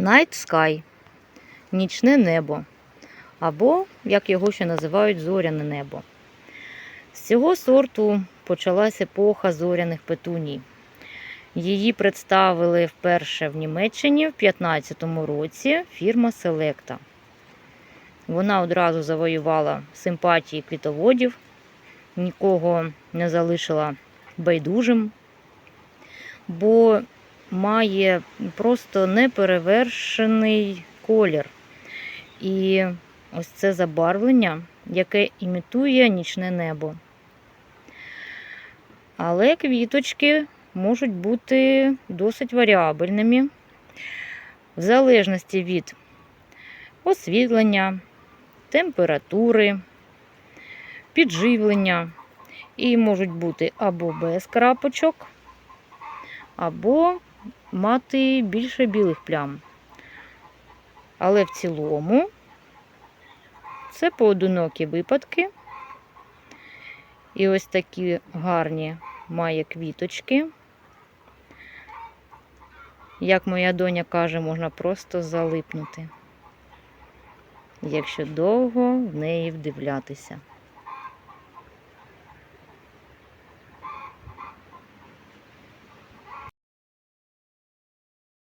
Night Sky нічне небо. Або, як його ще називають, зоряне небо. З цього сорту почалась епоха зоряних петуній. Її представили вперше в Німеччині в 2015 році фірма Selecta. Вона одразу завоювала симпатії квітоводів, нікого не залишила байдужим, бо має просто неперевершений колір. І ось це забарвлення, яке імітує нічне небо. Але квіточки можуть бути досить варіабельними, в залежності від освітлення, температури, підживлення. І можуть бути або без крапочок, або мати більше білих плям. Але в цілому це поодинокі випадки. І ось такі гарні має квіточки. Як моя доня каже, можна просто залипнути, якщо довго в неї вдивлятися.